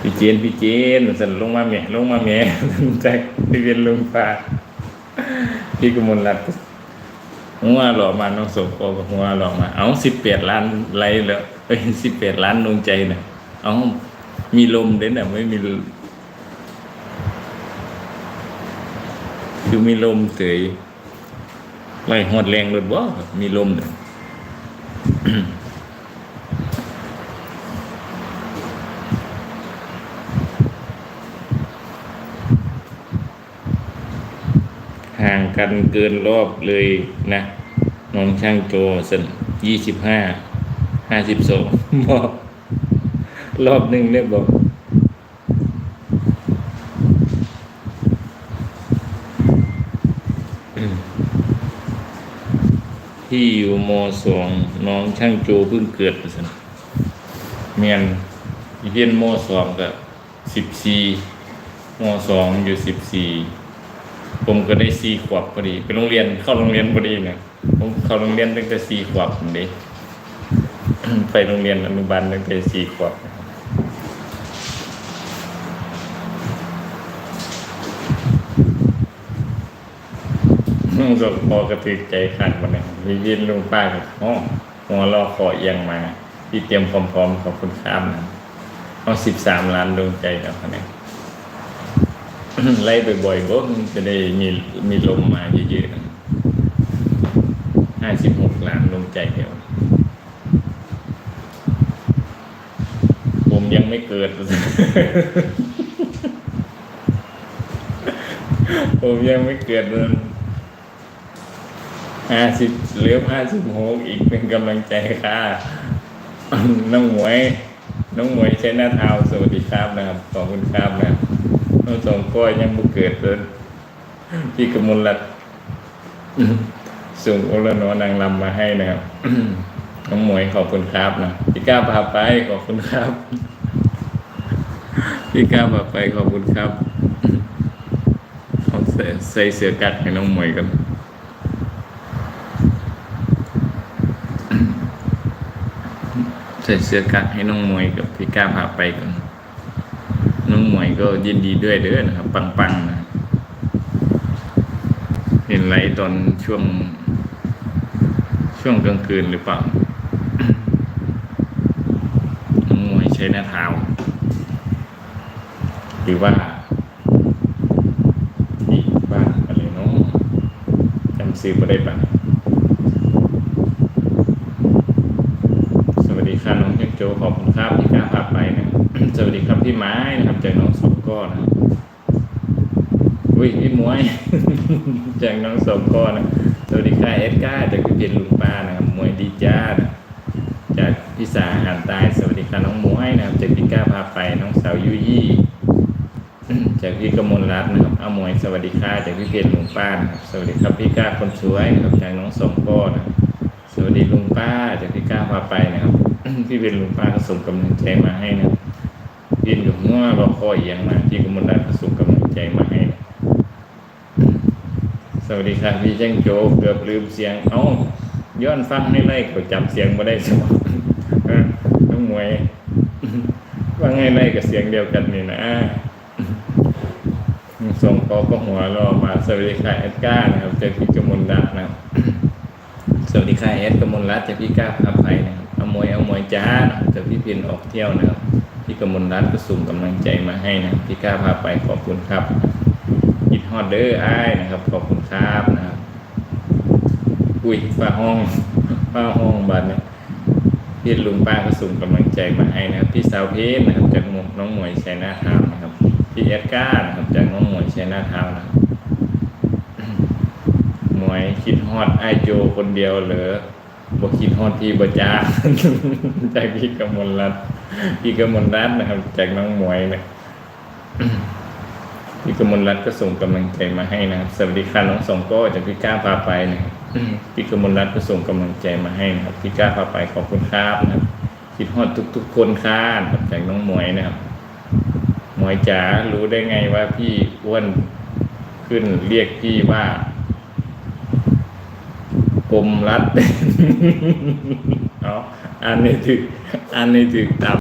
พี่เจนพี่เจนสันลงมาแม่ลงมาแม่แจ็คพี่เวียนลงฟ้าพี่กมลรัตน์หัวหล่อมาน้องสมโอกับหัวหล่อมา เอาสิบแปดล้านไลค์แล้วเอ้ยสิบแปดล้านดวงใจนะเอามีลมเด่นอะไม่มี คือมีลมเฉยไล่หอดแรงรถบ่มีลมเนี่ย ห่างกันเกินรอบเลยนะน้องช่างโจสันยี่สิบห้าห้าสิบสองบอกรอบหนึ่งเนี่ยบอกที่อยู่มสองน้องช่างโจเพิ่งเกิดสันเมียนเรียนมสองกับสิบสี่มสองอยู่สิบสี่ ผมก็ได้สี่ขวบพอดีไปโรงเรียนเข้าโรงเรียนพอดีเนี่ยผมเข้าโรงเรียนตั้งแต่สี่ขวบผมเด้ไปโรงเรียนอนุบาลตั้งแต่สี่ขวบนะครับน้องก็พอกระตือใจขันวันนี้มียินลุงป้ากับอ๋อหัวรอคอเอียงมา ที่เตรียมพร้อมๆขอบคุณข้ามนะเอาสิบสามล้านดวงใจครับคะแนน ไล่บ่อยๆก็จะได้มีมีลมมาเยอะๆห้าสิบหกล้านดวงใจเดียว ผมยังไม่เกิด ผมยังไม่เกิดเลยห้าสิบเหลือห้าสิบหกอีกเป็นกำลังใจค่ะ น้องหมวย น้องหมวยใช้หน้าเท้าสวัสดีครับนะครับ ขอบคุณครับนะครับ น้องสองก้อยยังบุเกิดเลยพี่กมลรัตส่งโอละนอนางลำมาให้นะครับน้องหมวยขอบคุณครับนะพี่ก้าพาไปขอบคุณครับพี่ก้าพาไปขอบคุณครับเอาใส่เสื้อกั๊กให้น้องหมวยกันใส่เสื้อกั๊กให้น้องหมวยกับพี่ก้าพาไปกัน น้องหมวยก็ยินดีด้วยเด้อนะครับ ปังๆนะเห็นไรตอนช่วง ช่วงกลางคืนหรือเปล่าน้องหมวยใช้หน้าเท้าหรือว่าที่บ้านอะไรเนาะจำซื้อมาได้ปะสวัสดีครับน้องเจงโจขอบคุณครับที่กล้าพาไปนะ สวัสดีครับพี่ไม้นะครับจากน้องสมก้อนนะอุ้ยพี่มวยจากน้องสมก้อนนะสวัสดีค่ะเอสก้าจากพี่เพียนลุงป้านะครับมวยดีจ้านะจากพี่สาอาหารใตายสวัสดีค่ะน้องมวยนะครับจากพี่ก้าพาไปน้องสาวยุยี่จากพี่กมลรัตน์นะครับเอามวยสวัสดีค่ะจากพี่เพียรลุงป้านะครับสวัสดีครับพี่ก้าคนสวยนะครับจากน้องสมก้อนะสวัสดีลุงป้าจากพี่ก้าพาไปนะครับ พี่เพียรลุงป้าก็ส่งกำลังใจมาให้นะ ยินอยู่ง้อรอคอยเอียงมาพี่กมลรัตน์ก็ส่งกำลังใจมาให้สวัสดีครับพี่แจ้งโจเกือบลืมเสียง เอ้าย้อนฟังให้ไล่ก็จำเสียงมาได้สมองน้องมวยว่าไงไล่กับเสียงเดียวกันนี่นะส่งคอก็หัวรอมาสวัสดีค่ะเอสก้านะครับเจาพี่กมลรัตน์นะสวัสดีค่ะเอสกมลรัตน์จาพี่ก้าพาไปนะครับเอามวยเอามวยจ้านะครับจาพี่พินออกเที่ยวนะครับ พี่กมลรัตน์ก็ส่งกำลังใจมาให้นะพี่ก้าพาไปขอบคุณครับยิดฮอดเดอร์ไอ้นะครับ ขอบคุณครับนะครับอุ้ยฝ้าห้องฝ้าห้องบัตรเนี่ยพี่ลุงป้าก็ส่งกำลังใจมาให้นะครับพี่สาวเพชรนะครับจากน้องหมวยชัยนาทามนะครับพี่เอสก้านะครับจากน้องหมวยชัยนาทาวน์นะครับหมวยคิดฮอดไอโจคนเดียวเหรอบ่คิดฮอดพี่บ่จ้าจากพี่กมลรัตน์ พี่กมลรัตน์นะครับ จากน้องหมวยนะพี่กมลรัตน์ก็ส่งกำลังใจมาให้นะครับสวัสดีค่ะน้องสองโก้จากพี่ก้าพาไปนะครับพี่กมลรัตน์ก็ส่งกำลังใจมาให้นะครับพี่ก้าพาไปขอบคุณครับนะครับคิดฮอดทุก ๆ คนค่ะนะครับจากน้องหมวยนะครับ หมวยจ๋ารู้ได้ไงว่าพี่อ้วนขึ้นเรียกพี่ว่ากลมรัดเอาอันนี้ถึกอันนี้ถึกตาม